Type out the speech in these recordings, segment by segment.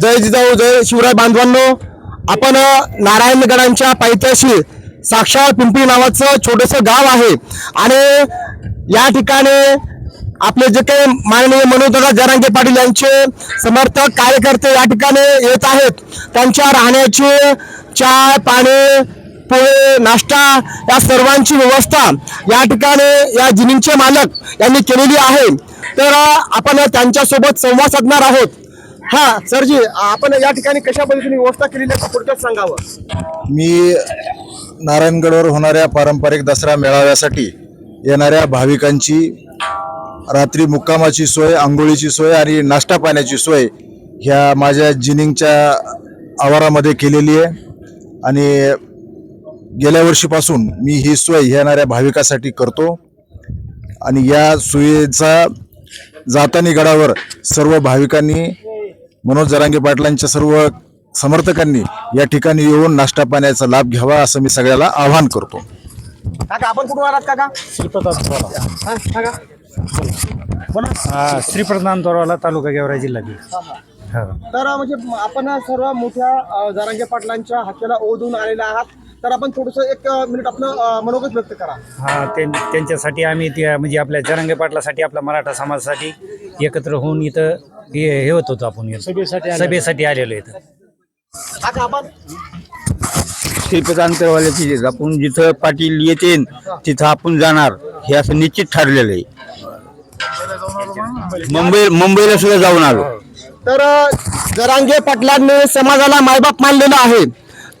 जय जिजाऊ जय शिवराय बांधवांनो. आपण नारायणगडांच्या पायथ्याशी साक्षात पिंपरी नावाचं छोटंसं गाव आहे. आणि या ठिकाणी आपले जे काही माननीय मनोजदादा जरांगे पाटील यांचे समर्थक कार्यकर्ते या ठिकाणी येत आहेत. त्यांच्या राहण्याची चाय पाणी पोहे नाश्ता या सर्वांची व्यवस्था या ठिकाणी या जिनींचे मालक यांनी केलेली आहे. तर आपण त्यांच्यासोबत संवाद साधणार आहोत. हा सरजी आपण या ठिकाणी कशा पद्धतीने व्यवस्था केलेली आहे थोडक्यात सांगावं. मी नारायणगडवर होणाऱ्या पारंपरिक दसरा मेळाव्यासाठी येणाऱ्या भाविकांची रात्री मुक्कामाची सोय आंघोळीची सोय आणि नाश्ता पाण्याची सोय ह्या माझ्या जिनिंगच्या आवारामध्ये केलेली आहे. आणि गेल्या वर्षीपासून मी ही सोय येणाऱ्या भाविकासाठी करतो. आणि या सोयीचा जातानी गडावर सर्व भाविकांनी मनोज जरांगे पाटलांच्या सर्व समर्थकांनी या ठिकाणी येऊन नाश्ता पाण्याचा लाभ घ्यावा असं मी सगळ्याला आवाहन करतो. काका आपण कुठून आलात काका? श्रीप्रताप हा, काका? बोला. हा श्रीप्रताप तालुका गेवराई जिल्हा बीड हा. तर म्हणजे आपण सर्व मोठ्या जरांगे पाटलांच्या हाकेला ओढून आलेले आहात. तर आपण थोडस एक मिनिट आपलं मनोगत व्यक्त करा. हा त्यां- त्यांच्यासाठी आम्ही त्या म्हणजे आपल्या जरांगे पाटलासाठी आपल्या मराठा समाजासाठी एकत्र होऊन इथं हे हे होत होतो आपण इथं. सभेसाठी आलेलो. इथं. आपण श्रीपत अंतरवाल्याची आपण जिथं पाटील येतील तिथं आपण जाणार. हे असं निश्चित ठरलेलं आहे. मुंबई मुंबईला सुद्धा जाऊन आलो. तर अ, जरांगे पाटलांनी समाजाला मायबाप मानलेलं आहे.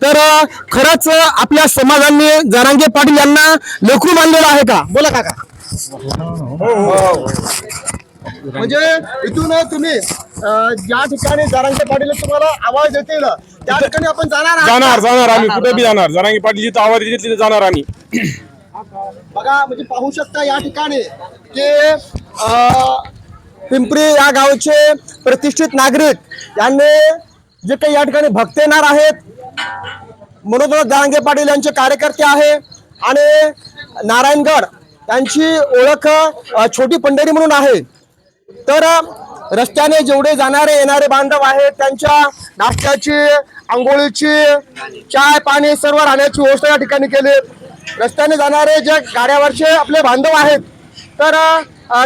तर अ, खरंच अ, आपल्या समाजाने जरांगे पाटील यांना लेखू मानलेलं आहे का? बोला काका. म्हणजे इथून तुम्ही ज्या ठिकाणी जरांगे पाटील तुम्हाला आवाज देतील त्या ठिकाणी आपण जाणार जाणार? जाणार आम्ही. कुठे बी जाणार. जरांगी पाटील जिथं आवाज देतील तिथे जाणार आम्ही. बघा म्हणजे पाहू शकता या ठिकाणी की पिंपरी या गावचे प्रतिष्ठित नागरिक यांनी जे काही या ठिकाणी भक्त येणार आहेत मनोज जारांगे पाटील यांचे कार्यकर्ते आहे आणि नारायणगड यांची ओळख छोटी पंढरी म्हणून आहे. तर रस्त्याने जेवढे जाणारे येणारे बांधव आहेत त्यांच्या नाश्त्याची आंघोळीची चाय पाणी सर्व राहण्याची व्यवस्था या ठिकाणी केली. रस्त्याने जाणारे जे गाड्यावरचे आपले बांधव आहेत तर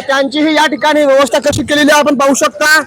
त्यांचीही या ठिकाणी व्यवस्था कशी केलेली आहे आपण पाहू शकता.